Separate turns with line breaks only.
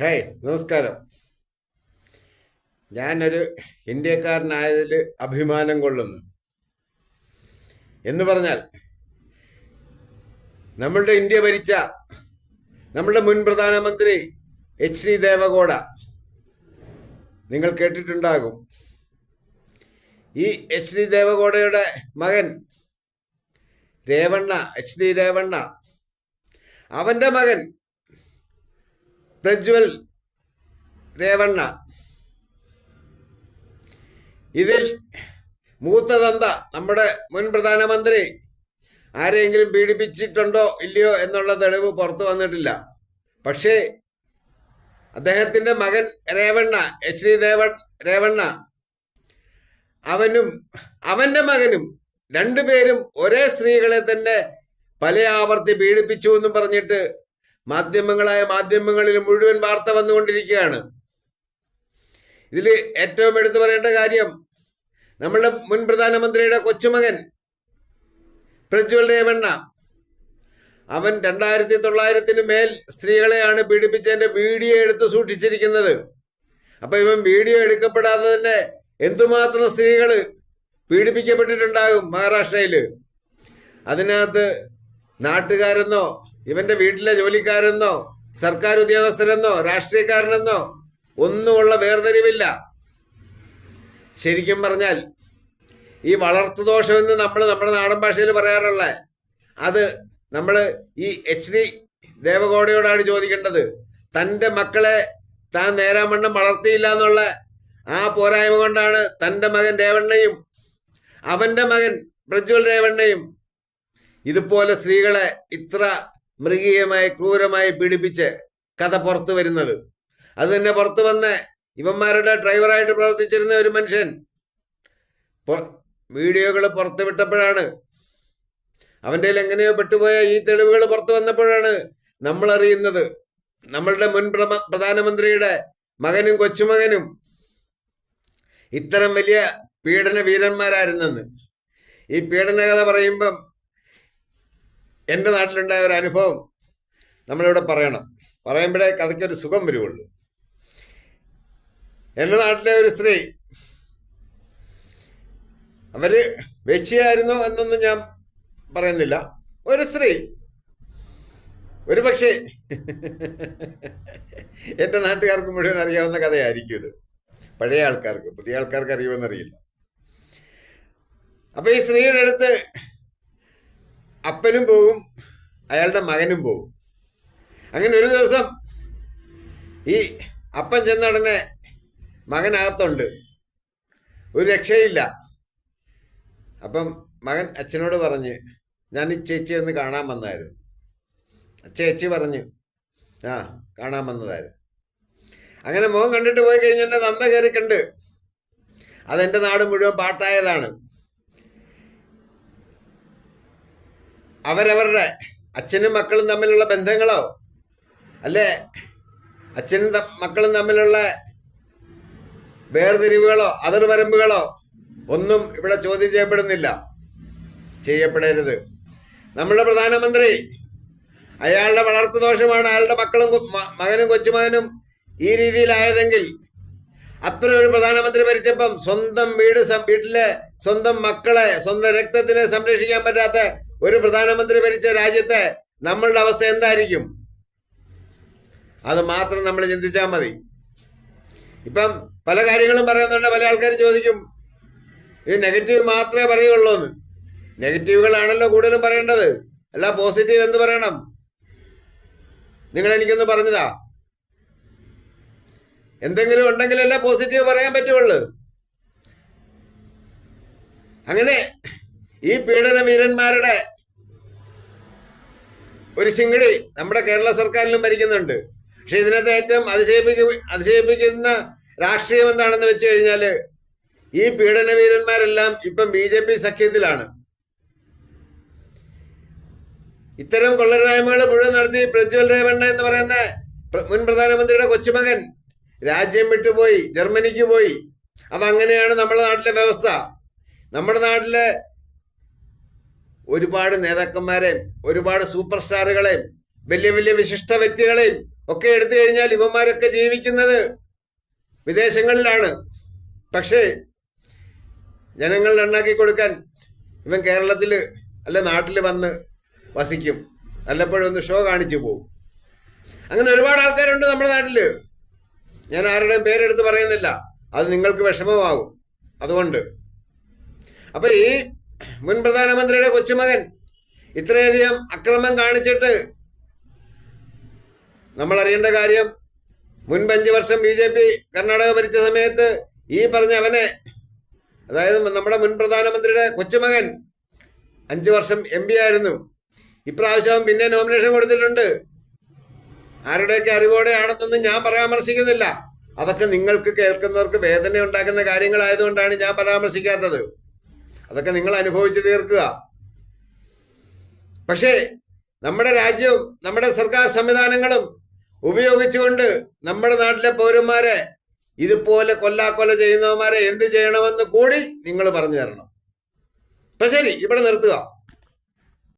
Hey നമസ്കാരം. ഞാനൊരു ഇന്ത്യക്കാരനായതിൽ അഭിമാനം കൊള്ളുന്നു. എന്ന് പറഞ്ഞാൽ നമ്മളുടെ ഇന്ത്യ ഭരിച്ച നമ്മളുടെ മുൻ പ്രധാനമന്ത്രി എച്ച് ഡി ദേവഗോഡ നിങ്ങൾ കേട്ടിട്ടുണ്ടാകും. ഈ എച്ച് ഡി ദേവഗോഡയുടെ മകൻ രേവണ്ണ എച്ച് ഡി രേവണ്ണ അവന്റെ മകൻ പ്രജ്വൽ രേവണ്ണ. ഇതിൽ മൂത്തതന്ത നമ്മുടെ മുൻ പ്രധാനമന്ത്രി. ആരെയെങ്കിലും പീഡിപ്പിച്ചിട്ടുണ്ടോ ഇല്ലയോ എന്നുള്ള തെളിവ് പുറത്തു വന്നിട്ടില്ല. പക്ഷേ അദ്ദേഹത്തിന്റെ മകൻ രേവണ്ണ ഡി ദേവ രേവണ്ണ. അവനും അവന്റെ മകനും രണ്ടുപേരും ഒരേ സ്ത്രീകളെ തന്നെ പല ആവർത്തി പീഡിപ്പിച്ചു എന്നും പറഞ്ഞിട്ട് മാധ്യമങ്ങളായ മാധ്യമങ്ങളിൽ മുഴുവൻ വാർത്ത വന്നുകൊണ്ടിരിക്കുകയാണ്. ഇതിൽ ഏറ്റവും എടുത്തു പറയേണ്ട കാര്യം നമ്മളുടെ മുൻ പ്രധാനമന്ത്രിയുടെ കൊച്ചുമകൻ പ്രജ്വൽ രേവണ്ണ. അവൻ രണ്ടായിരത്തി തൊള്ളായിരത്തിന് മേൽ സ്ത്രീകളെയാണ് പീഡിപ്പിച്ചതിന്റെ വീഡിയോ എടുത്ത് സൂക്ഷിച്ചിരിക്കുന്നത്. അപ്പം ഇവൻ വീഡിയോ എടുക്കപ്പെടാതെ തന്നെ എന്തുമാത്രം സ്ത്രീകൾ പീഡിപ്പിക്കപ്പെട്ടിട്ടുണ്ടാകും മഹാരാഷ്ട്രയിൽ അതിനകത്ത് നാട്ടുകാരെന്നോ ഇവന്റെ വീട്ടിലെ ജോലിക്കാരെന്നോ സർക്കാർ ഉദ്യോഗസ്ഥരെന്നോ രാഷ്ട്രീയക്കാരനെന്നോ ഒന്നുമുള്ള വേർതിരിവില്ല. ശരിക്കും പറഞ്ഞാൽ ഈ വളർത്തുദോഷം എന്ന് നമ്മൾ നമ്മുടെ നാടൻ ഭാഷയിൽ പറയാറുള്ള അത് നമ്മൾ ഈ എച്ച് ഡി ദേവഗോഡയോടാണ് ചോദിക്കേണ്ടത്. തന്റെ മക്കളെ താൻ നേരാമണ്ണം വളർത്തിയില്ല എന്നുള്ള ആ പോരായ്മ കൊണ്ടാണ് തന്റെ മകൻ രേവണ്ണയും അവന്റെ മകൻ പ്രജ്വൽ രേവണ്ണയും ഇതുപോലെ സ്ത്രീകളെ ഇത്ര മൃഗീയമായി ക്രൂരമായി പീഡിപ്പിച്ച് കഥ പുറത്തു വരുന്നത്. അത് തന്നെ പുറത്തു വന്ന് ഇവന്മാരുടെ ഡ്രൈവറായിട്ട് പ്രവർത്തിച്ചിരുന്ന ഒരു മനുഷ്യൻ. വീഡിയോകൾ പുറത്തു വിട്ടപ്പോഴാണ്. അവന്റെ എങ്ങനെയോ പെട്ടുപോയ ഈ തെളിവുകൾ പുറത്തു വന്നപ്പോഴാണ് നമ്മൾ അറിയുന്നത്. നമ്മളുടെ മുൻ പ്രധാനമന്ത്രിയുടെ മകനും കൊച്ചുമകനും ഇത്തരം വലിയ പീഡന വീരന്മാരായിരുന്നെന്ന് ഈ പീഡന കഥ പറയുമ്പം എന്റെ നാട്ടിലുണ്ടായ ഒരു അനുഭവം നമ്മളിവിടെ പറയണം. പറയുമ്പോഴേ കഥയ്ക്കൊരു സുഖം വരുവുള്ളൂ. എന്റെ നാട്ടിലെ ഒരു സ്ത്രീ അവർ വെച്ചിയായിരുന്നു എന്നൊന്നും ഞാൻ പറയുന്നില്ല. ഒരു സ്ത്രീ ഒരു പക്ഷേ എന്റെ നാട്ടുകാർക്ക് മുഴുവൻ അറിയാവുന്ന കഥയായിരിക്കും ഇത്. പഴയ ആൾക്കാർക്ക് പുതിയ ആൾക്കാർക്ക് അറിയുമെന്നറിയില്ല. അപ്പൊ ഈ സ്ത്രീയുടെ അടുത്ത് അപ്പനും പോകും അയാളുടെ മകനും പോകും അങ്ങനെ ഒരു ദിവസം ഈ അപ്പൻ ചെന്ന ഉടനെ മകനകത്തുണ്ട്. ഒരു രക്ഷയില്ല. അപ്പം മകൻ അച്ഛനോട് പറഞ്ഞ് ഞാൻ ഈ ചേച്ചി ഒന്ന് കാണാൻ വന്നായിരുന്നു. ചേച്ചി പറഞ്ഞു ആ കാണാൻ വന്നതായിരുന്നു. അങ്ങനെ മോൻ കണ്ടിട്ട് പോയി കഴിഞ്ഞാൽ നന്ദ കയറിക്കണ്ട്. കണ്ട് അതെന്റെ നാട് മുഴുവൻ പാട്ടായതാണ്. അവരവരുടെ അച്ഛനും മക്കളും തമ്മിലുള്ള ബന്ധങ്ങളോ? അല്ലേ? അച്ഛനും മക്കളും തമ്മിലുള്ള വേർതിരിവുകളോ അതിർവരമ്പുകളോ ഒന്നും ഇവിടെ ചോദ്യം ചെയ്യപ്പെടുന്നില്ല. ചെയ്യപ്പെടരുത്. നമ്മുടെ പ്രധാനമന്ത്രി അയാളുടെ വളർത്തു ദോഷമാണ് അയാളുടെ മക്കളും മകനും കൊച്ചുമകനും ഈ രീതിയിലായതെങ്കിൽ അത്ര ഒരു പ്രധാനമന്ത്രി ഭരിച്ചപ്പം സ്വന്തം വീട് വീട്ടിലെ സ്വന്തം മക്കളെ സ്വന്തം രക്തത്തിനെ സംരക്ഷിക്കാൻ പറ്റാത്ത ഒരു പ്രധാനമന്ത്രി ഭരിച്ച രാജ്യത്തെ നമ്മളുടെ അവസ്ഥ എന്തായിരിക്കും? അത് മാത്രം നമ്മൾ ചിന്തിച്ചാൽ മതി. ഇപ്പം പല കാര്യങ്ങളും പറയുന്നുണ്ട് പല ആൾക്കാരും ചോദിക്കും. ഇത് നെഗറ്റീവ് മാത്രമേ പറയുള്ളൂ എന്ന്. നെഗറ്റീവുകളാണല്ലോ കൂടുതലും പറയേണ്ടത്. അല്ല പോസിറ്റീവ് എന്ത് പറയണം? നിങ്ങൾ എനിക്കൊന്ന് പറഞ്ഞതാ. എന്തെങ്കിലും ഉണ്ടെങ്കിലല്ല പോസിറ്റീവ് പറയാൻ പറ്റുള്ളൂ. അങ്ങനെ ഈ പീഡന വീരന്മാരുടെ ഒരു ശിങ്കിടി നമ്മുടെ കേരള സർക്കാരിലും ഭരിക്കുന്നുണ്ട്. പക്ഷെ ഇതിനകത്ത് ഏറ്റവും അതിശയിപ്പിക്ക അതിശയിപ്പിക്കുന്ന രാഷ്ട്രീയം എന്താണെന്ന് വെച്ച് കഴിഞ്ഞാൽ ഈ പീഡന വീരന്മാരെല്ലാം ഇപ്പം ബി ജെ പി സഖ്യത്തിലാണ്. ഇത്തരം കൊള്ളരുതായ്മകൾ മുഴുവൻ നടത്തി പ്രജ്വൽ രേവണ്ണ എന്ന് പറയുന്ന മുൻ പ്രധാനമന്ത്രിയുടെ കൊച്ചുമകൻ രാജ്യം വിട്ടുപോയി ജർമ്മനിക്ക് പോയി. അതങ്ങനെയാണ് നമ്മുടെ നാട്ടിലെ വ്യവസ്ഥ. നമ്മുടെ നാട്ടിലെ ഒരുപാട് നേതാക്കന്മാരെയും ഒരുപാട് സൂപ്പർ സ്റ്റാറുകളെയും വലിയ വലിയ വിശിഷ്ട വ്യക്തികളെയും ഒക്കെ എടുത്തു കഴിഞ്ഞാൽ ഇവന്മാരൊക്കെ ജീവിക്കുന്നത് വിദേശങ്ങളിലാണ്. പക്ഷേ ജനങ്ങളിൽ ഉണ്ടാക്കി കൊടുക്കാൻ ഇവൻ കേരളത്തിൽ അല്ല നാട്ടിൽ വന്ന് വസിക്കും. വല്ലപ്പോഴും ഒന്ന് ഷോ കാണിച്ചു പോകും അങ്ങനെ ഒരുപാട് ആൾക്കാരുണ്ട് നമ്മുടെ നാട്ടിൽ ഞാൻ ആരുടെയും പേരെടുത്ത് പറയുന്നില്ല. അത് നിങ്ങൾക്ക് വിഷമമാകും അതുകൊണ്ട്. അപ്പം ഈ മുൻ പ്രധാനമന്ത്രിയുടെ കൊച്ചുമകൻ ഇത്രയധികം അക്രമം കാണിച്ചിട്ട് നമ്മൾ അറിയേണ്ട കാര്യം മുൻപ് അഞ്ച് വർഷം ബി ജെ പി കർണാടക ഭരിച്ച സമയത്ത് ഈ പറഞ്ഞ അവനെ അതായത് നമ്മുടെ മുൻ പ്രധാനമന്ത്രിയുടെ കൊച്ചുമകൻ അഞ്ച് വർഷം എം പി ആയിരുന്നു. ഇപ്രാവശ്യം പിന്നെ നോമിനേഷൻ കൊടുത്തിട്ടുണ്ട്. ആരുടെയൊക്കെ അറിവോടെയാണെന്നൊന്നും ഞാൻ പരാമർശിക്കുന്നില്ല. അതൊക്കെ നിങ്ങൾക്ക് കേൾക്കുന്നവർക്ക് വേദന ഉണ്ടാക്കുന്ന കാര്യങ്ങളായതുകൊണ്ടാണ് ഞാൻ പരാമർശിക്കാത്തത്. അതൊക്കെ നിങ്ങൾ അനുഭവിച്ചു തീർക്കുക. പക്ഷേ നമ്മുടെ രാജ്യവും നമ്മുടെ സർക്കാർ സംവിധാനങ്ങളും ഉപയോഗിച്ചുകൊണ്ട് നമ്മുടെ നാട്ടിലെ പൗരന്മാരെ ഇതുപോലെ കൊല്ലാക്കൊല ചെയ്യുന്നവന്മാരെ എന്ത് ചെയ്യണമെന്ന് കൂടി നിങ്ങൾ പറഞ്ഞു തരണം. അപ്പൊ ശരി ഇവിടെ നിർത്തുക.